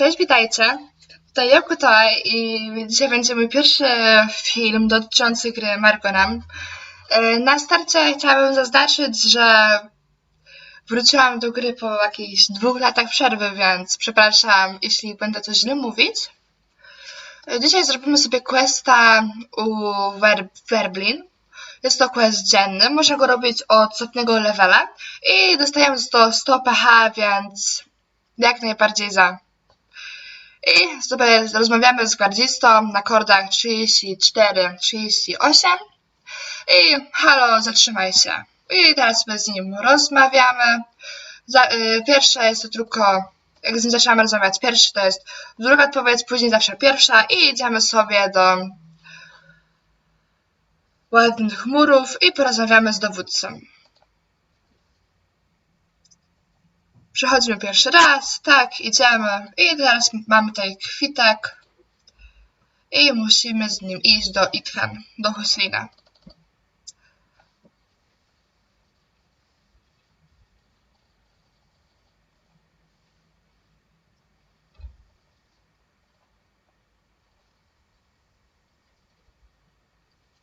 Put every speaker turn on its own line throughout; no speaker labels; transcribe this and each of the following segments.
Cześć, witajcie. Tutaj Joko tutaj i dzisiaj będzie mój pierwszy film dotyczący gry Margonem. Na starcie chciałabym zaznaczyć, że wróciłam do gry po jakichś dwóch latach przerwy, więc przepraszam, jeśli będę coś źle mówić. E, Dzisiaj zrobimy sobie questa u Wer Werblin. Jest to quest dzienny, można go robić od setnego levela i dostajemy to 100 pH, więc jak najbardziej za. I sobie rozmawiamy z gwardzistą na kordach 34-38 i halo, zatrzymaj się. I teraz sobie z nim rozmawiamy. Za, y, pierwsze jest to tylko, jak z nim zaczynamy rozmawiać, pierwszy to jest druga odpowiedź, później zawsze pierwsza i idziemy sobie do ładnych chmurów i porozmawiamy z dowódcą. Przechodzimy pierwszy raz, tak, idziemy. I teraz mamy tutaj kwitek. I musimy z nim iść do Itchen, do Huslina.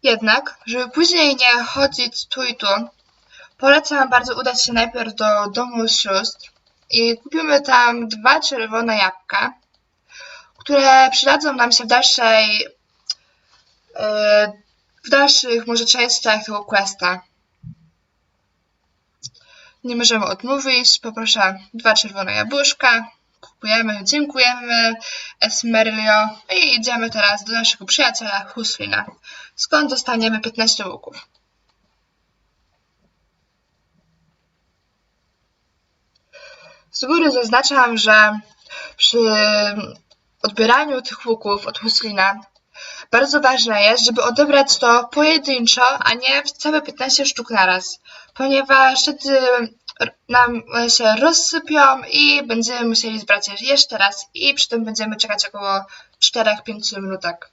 Jednak, żeby później nie chodzić tu i tu, polecam bardzo udać się najpierw do domu sióstr i kupimy tam dwa czerwone jabłka, które przydadzą nam się w dalszej e, w dalszych może częściach tego questa. Nie możemy odmówić, poproszę dwa czerwone jabłuszka, kupujemy, dziękujemy Esmerilio i idziemy teraz do naszego przyjaciela Huslina, skąd dostaniemy 15 łuków. Z góry zaznaczam, że przy odbieraniu tych łuków od Huslina bardzo ważne jest, żeby odebrać to pojedynczo, a nie w całe 15 sztuk naraz, ponieważ wtedy nam się rozsypią i będziemy musieli zbrać je jeszcze raz i przy tym będziemy czekać około 4-5 minutek.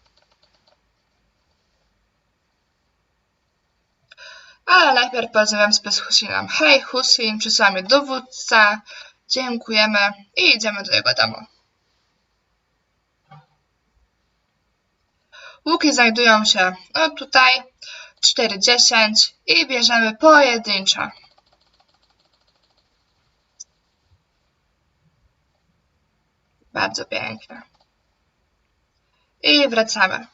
Ale najpierw porozmawiam z Huslinem. Hej Huslin, przysłał dowódca, dziękujemy i idziemy do jego domu. Łuki znajdują się no tutaj 4-10 i bierzemy pojedynczo. Bardzo piękne. I wracamy.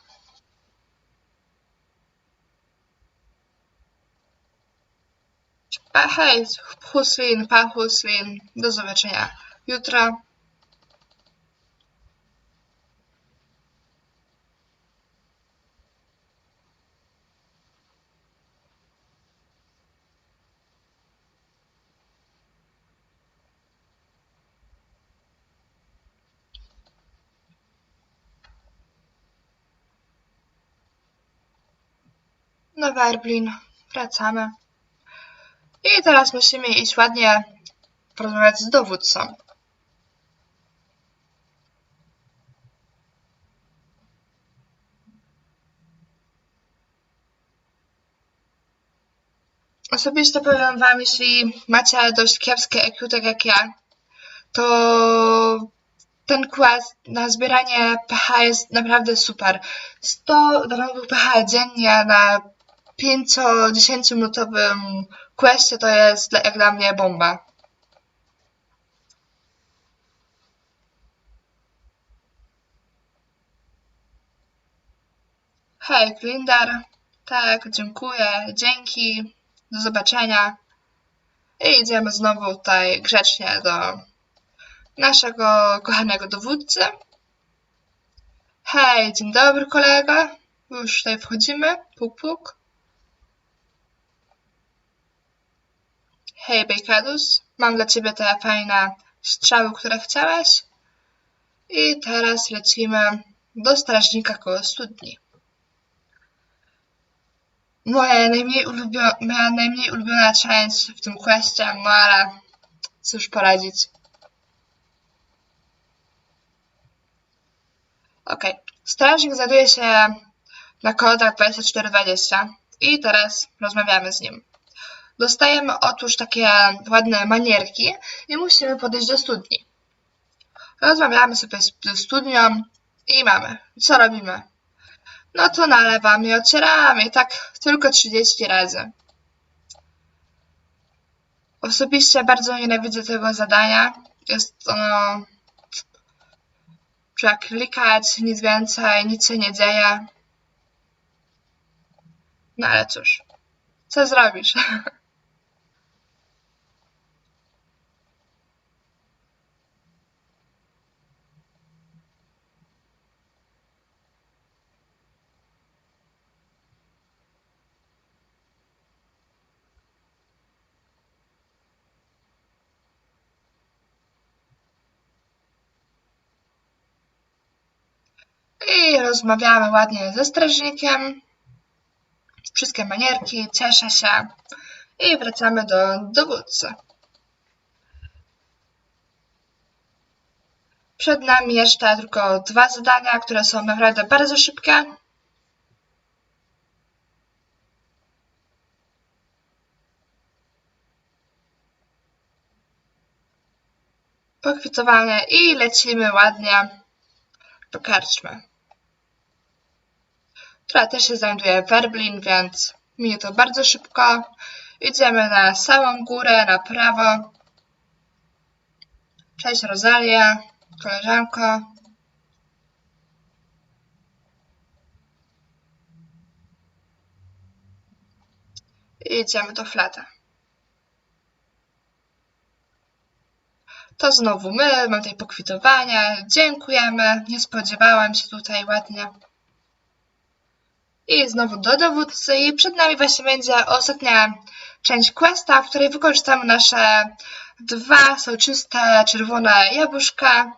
A hej, Huslin, pan Huslin, do zobaczenia jutro. No Werblin, wracamy. I teraz musimy iść ładnie porozmawiać z dowódcą. Osobiście powiem wam, jeśli macie dość kiepskie EQ, tak jak ja, to ten quest na zbieranie pH jest naprawdę super. 100 darmowych pH dziennie na 5-10 minutowym questie to jest jak dla mnie bomba. Hej, Glindar. Tak, dziękuję, dzięki, do zobaczenia. I idziemy znowu tutaj grzecznie do naszego kochanego dowódcy. Hej, dzień dobry kolego. Już tutaj wchodzimy. Puk, puk. Hej, Bejkadus. Mam dla ciebie te fajne strzały, które chciałeś. I teraz lecimy do strażnika koło studni. Moja najmniej, ulubio- moja najmniej ulubiona część w tym questie, no ale cóż poradzić. Okej. Strażnik znajduje się na kodach 2420 i teraz rozmawiamy z nim. Dostajemy otóż takie ładne manierki i musimy podejść do studni. Rozmawiamy sobie z, ze studnią i mamy. Co robimy? No to nalewamy i ocieramy tak tylko 30 razy. Osobiście bardzo nienawidzę tego zadania. Jest ono trzeba klikać, nic więcej, nic się nie dzieje. No ale cóż, co zrobisz? I rozmawiamy ładnie ze strażnikiem. Wszystkie manierki, cieszę się. I wracamy do dowódcy. Przed nami jeszcze tylko dwa zadania, które są naprawdę bardzo szybkie. Pokwitowanie i lecimy ładnie do karczmy, która też się znajduje w Werblin, więc minie to bardzo szybko. Idziemy na samą górę, na prawo. Cześć Rosalia, koleżanko. I idziemy do flata. To znowu my, mam tutaj pokwitowania. Dziękujemy, nie spodziewałam się tutaj ładnie. I znowu do dowódcy i przed nami właśnie będzie ostatnia część questa, w której wykorzystamy nasze dwa soczyste czerwone jabłuszka.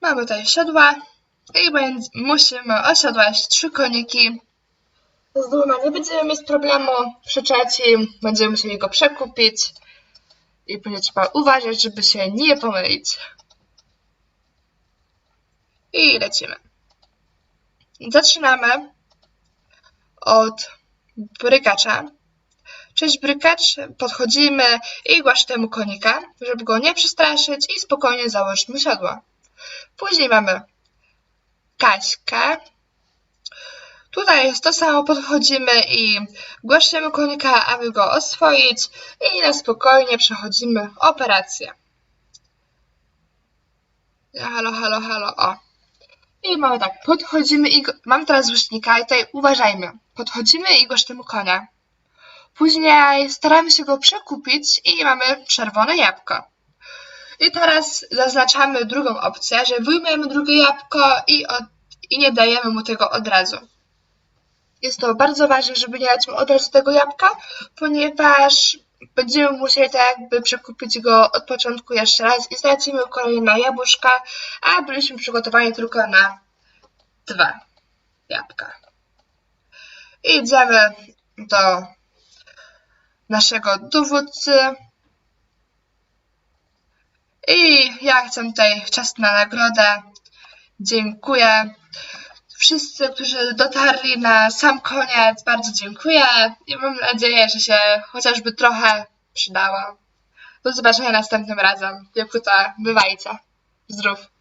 Mamy tutaj siodła i musimy osiodłać trzy koniki. Z dwoma nie będziemy mieć problemu, przy trzecim będziemy musieli go przekupić i będzie trzeba uważać, żeby się nie pomylić. I lecimy. Zaczynamy od brykacza. Cześć brykacz, podchodzimy i głaszczemy konika, żeby go nie przestraszyć i spokojnie założyć mu siodło. Później mamy Kaśkę. Tutaj jest to samo, podchodzimy i głaszczemy konika, aby go oswoić i na spokojnie przechodzimy operację. Halo, halo, halo, o. I mamy tak, podchodzimy i... Mam teraz łucznika i tutaj uważajmy. Podchodzimy i głaszczemy konia. Później staramy się go przekupić i mamy czerwone jabłko. I teraz zaznaczamy drugą opcję, że wyjmujemy drugie jabłko i, od, i nie dajemy mu tego od razu. Jest to bardzo ważne, żeby nie dać mu od razu tego jabłka, ponieważ będziemy musieli tak jakby przekupić go od początku jeszcze raz i stracimy kolejne jabłuszka, a byliśmy przygotowani tylko na dwa jabłka. I idziemy do naszego dowódcy. I ja chcę tutaj czas na nagrodę. Dziękuję. Wszyscy, którzy dotarli na sam koniec, bardzo dziękuję i mam nadzieję, że się chociażby trochę przydało. Do zobaczenia następnym razem. Dziękuję, bywajcie. Zdrów.